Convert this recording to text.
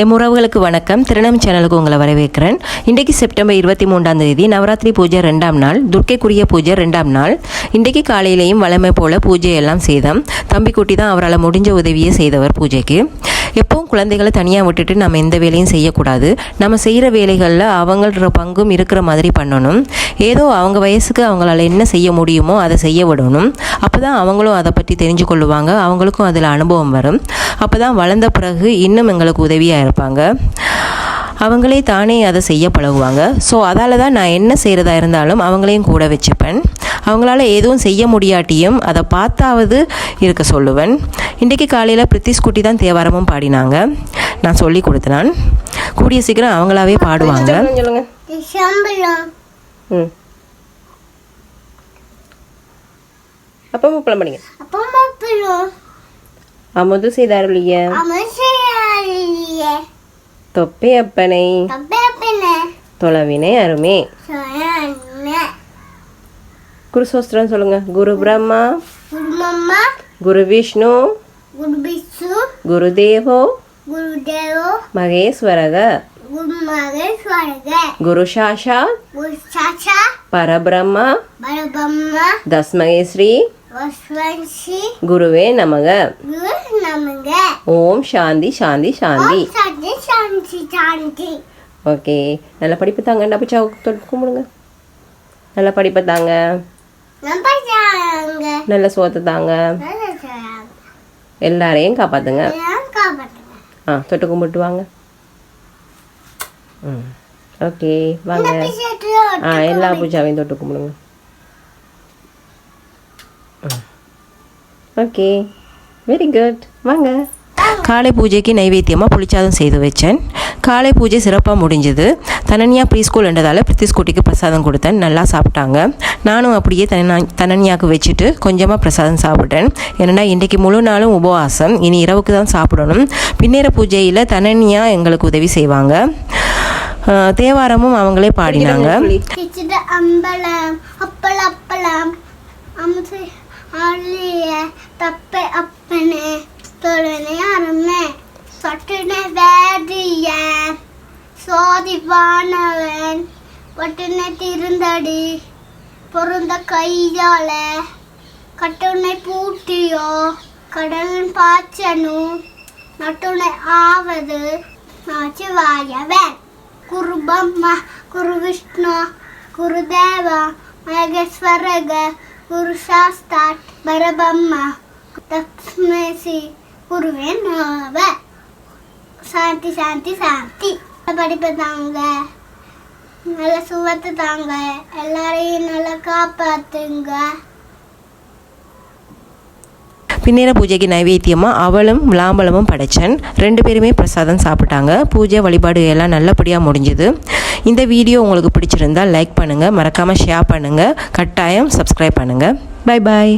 என் உறவுகளுக்கு வணக்கம். திருநம் சேனலுக்கு உங்களை வரவேற்கிறேன். இன்றைக்கு செப்டம்பர் இருபத்தி மூன்றாம் தேதி நவராத்திரி பூஜை ரெண்டாம் நாள் துர்க்கைக்குரிய பூஜை ரெண்டாம் நாள். இன்றைக்கு காலையிலேயும் வளமை போல பூஜை எல்லாம் செய்தோம். தம்பிக்குட்டி தான் அவரால் முடிஞ்ச உதவியை செய்தவர் பூஜைக்கு. எப்பவும் குழந்தைகளை தனியாக விட்டுட்டு நம்ம எந்த வேலையும் செய்யக்கூடாது. நம்ம செய்கிற வேலைகளில் அவங்களோட பங்கும் இருக்கிற மாதிரி பண்ணணும். ஏதோ அவங்க வயசுக்கு அவங்களால என்ன செய்ய முடியுமோ அதை செய்ய விடணும். அப்போ தான் அவங்களும் அதை பற்றி தெரிஞ்சு கொள்ளுவாங்க அவங்களுக்கும் அதில் அனுபவம் வரும். அப்போ தான் வளர்ந்த பிறகு இன்னும் எங்களுக்கு உதவியாக இருப்பாங்க. அவங்களே தானே அதை செய்ய பழகுவாங்க. ஸோ அதால் தான் நான் என்ன செய்கிறதா இருந்தாலும் அவங்களையும் கூட வச்சுப்பேன். அவங்களால எதுவும் செய்ய முடியாட்டியும் அதை பார்த்தாவது இருக்க சொல்லுவேன். இன்றைக்கு காலையில் பிரித்திஷ் குட்டி தான் தேவாரமும் பாடினாங்க. நான் சொல்லி கொடுத்தேன். கூடிய சீக்கிரம் அவங்களாவே பாடுவாங்க. அப்போ முப்பளம் மாப்பிளம் அமுது செய்தாருளிய அமைச்சையே தொப்பை அப்பனை தொலைவினை அருமே. சொன்ன குருசோஸ்திரம் சொல்லுங்க. குரு பிரம்மா குரு விஷ்ணு குரு குரு தேவோ மகேஸ்வரக குரு மகேஸ்வரக. குரு சாஷா குரு பரபிரம்ம பரபம்மா தஸ்மகே ஸ்ரீ வஸ்வன்சி குருவே நமக. குரு நமங்க. ஓம் சாந்தி சாந்தி சாந்தி. சாந்தி சாந்தி சாந்தி. ஓகே. நல்ல படிப்பு தாங்க. டப்பிச்சா தொட்டு கும்பிடுங்க. நல்ல படிப்பை தாங்க. நல்ல சோத்தை தாங்க. எல்லாரையும் காப்பாத்துங்க. ஆ தொட்டு கும்பிட்டு வாங்க. ம். ஓகே வாங்க. ஆ எல்லா பூஜாவையும் தொட்டு கும்பிடுங்க. ஓகே. வெரி குட் வாங்க. காலை பூஜைக்கு நைவேத்தியமாக புளிச்சாதம் செய்து வச்சேன். காலை பூஜை சிறப்பாக முடிஞ்சது. தனன்யா ப்ரீ ஸ்கூல் என்றதால் பிரித்திஸ் குட்டிக்கு பிரசாதம் கொடுத்தேன். நல்லா சாப்பிட்டாங்க. நானும் அப்படியே தனனா தனன்யாவுக்கு வச்சுட்டு கொஞ்சமாக பிரசாதம் சாப்பிட்டேன். ஏன்னா இன்றைக்கு முழு நாளும் உபவாசம். இனி இரவுக்கு தான் சாப்பிடணும். பின்னேற பூஜையில் தனன்யா எங்களுக்கு உதவி செய்வாங்க. தேவாரமும் அவங்களே பாடினாங்க. பட்டுன வேதிய சோதிவானவன் பட்டுன திருந்தடி பொருந்த கையால கட்டுனை பூட்டியோ கடலின் பாய்ச்சனும் நட்டுனை ஆவது நாச்சுவாயவன். குரு பம்மா குரு விஷ்ணு குரு தேவா மகேஸ்வரக குரு சாஸ்தாட் பரபம்மா தக்ஷ்மேசி குருவே நவ சாந்தி சாந்தி சாந்தி. படிப்பு தாங்க. நல்ல சுவத்து தாங்க. எல்லாரையும் நல்லா காப்பாத்துங்க. பின்னேற பூஜைக்கு நைவேத்தியமாக அவளும் விளாம்பழமும் படைச்சேன். ரெண்டு பேருமே பிரசாதம் சாப்பிட்டாங்க. பூஜை வழிபாடு எல்லாம் நல்லபடியாக முடிஞ்சுது. இந்த வீடியோ உங்களுக்கு பிடிச்சிருந்தா லைக் பண்ணுங்கள் மறக்காமல் ஷேர் பண்ணுங்கள் கட்டாயம் சப்ஸ்கிரைப் பண்ணுங்கள் பை பாய்